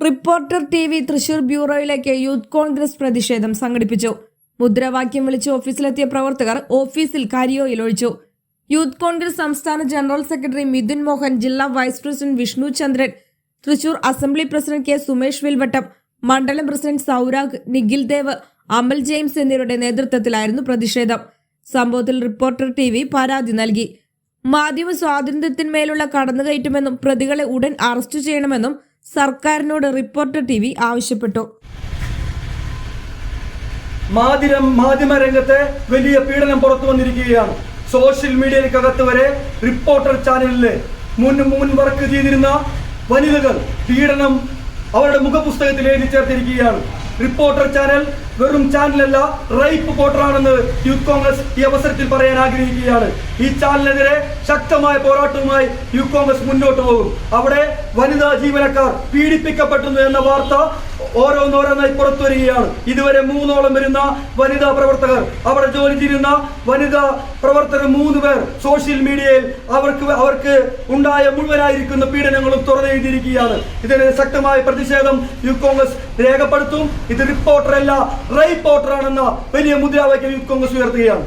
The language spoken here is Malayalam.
റിപ്പോർട്ടർ ടി വി തൃശൂർ ബ്യൂറോയിലേക്ക് യൂത്ത് കോൺഗ്രസ് പ്രതിഷേധം സംഘടിപ്പിച്ചു. മുദ്രാവാക്യം വിളിച്ച് ഓഫീസിലെത്തിയ പ്രവർത്തകർ ഓഫീസിൽ കരിയോയിൽ ഒഴിച്ചു. യൂത്ത് കോൺഗ്രസ് സംസ്ഥാന ജനറൽ സെക്രട്ടറി മിഥുൻ മോഹൻ ജില്ലാ vice president Vishnu Chandran Thrissur assembly president K Sumesh Vilvattam മണ്ഡലം പ്രസിഡന്റ് സൗരാഗ് നിഖിൽ ദേവ് അമൽ ജെയിംസ് എന്നിവരുടെ നേതൃത്വത്തിലായിരുന്നു പ്രതിഷേധം. സംഭവത്തിൽ റിപ്പോർട്ടർ ടി പരാതി നൽകി. മാധ്യമ സ്വാതന്ത്ര്യത്തിന്മേലുള്ള കടന്നുകയറ്റമെന്നും പ്രതികളെ ഉടൻ അറസ്റ്റ് ചെയ്യണമെന്നും സർക്കാരിനോട് റിപ്പോർട്ടർ ടി വി ആവശ്യപ്പെട്ടു. മാധ്യമ മാധ്യമ രംഗത്തെ വലിയ പീഡനം പുറത്തു വന്നിരിക്കുകയാണ്. സോഷ്യൽ മീഡിയയ്ക്കകത്ത് വരെ റിപ്പോർട്ടർ ചാനലിലെ മുൻ മുൻ വർക്ക് ചെയ്തിരുന്ന വനിതകൾ പീഡനം അവരുടെ മുഖപുസ്തകത്തിൽ എഴുതി ചേർത്തിരിക്കുകയാണ്. റിപ്പോർട്ടർ ചാനൽ വെറും ചാനലല്ല റൈപ്പ് പോട്ടറാണെന്ന് യൂത്ത് കോൺഗ്രസ് ഈ അവസരത്തിൽ പറയാൻ ആഗ്രഹിക്കുകയാണ്. ഈ ചാനലിനെതിരെ ശക്തമായ പോരാട്ടവുമായി യൂത്ത് കോൺഗ്രസ് മുന്നോട്ട് പോകും. അവിടെ വനിതാ ജീവനക്കാർ പീഡിപ്പിക്കപ്പെടുന്നു എന്ന വാർത്ത ഓരോന്നോരോന്നായി പുറത്തു വരികയാണ്. ഇതുവരെ മൂന്നോളം വരുന്ന വനിതാ പ്രവർത്തകർ. അവിടെ ജോലി ചെയ്യുന്ന വനിതാ പ്രവർത്തകർ മൂന്ന് പേർ സോഷ്യൽ മീഡിയയിൽ അവർക്ക് അവർക്ക് ഉണ്ടായ മുഴുവനായിരിക്കുന്ന പീഡനങ്ങളും തുറന്നെഴുതിയിരിക്കുകയാണ് ഇതിന് ശക്തമായ പ്രതിഷേധം യൂത്ത് കോൺഗ്രസ് രേഖപ്പെടുത്തും. ഇത് റിപ്പോർട്ടറല്ല റൈപ്പോർട്ടറാണെന്ന വലിയ മുദ്രാവാക്യം യൂത്ത് കോൺഗ്രസ് ഉയർത്തുകയാണ്.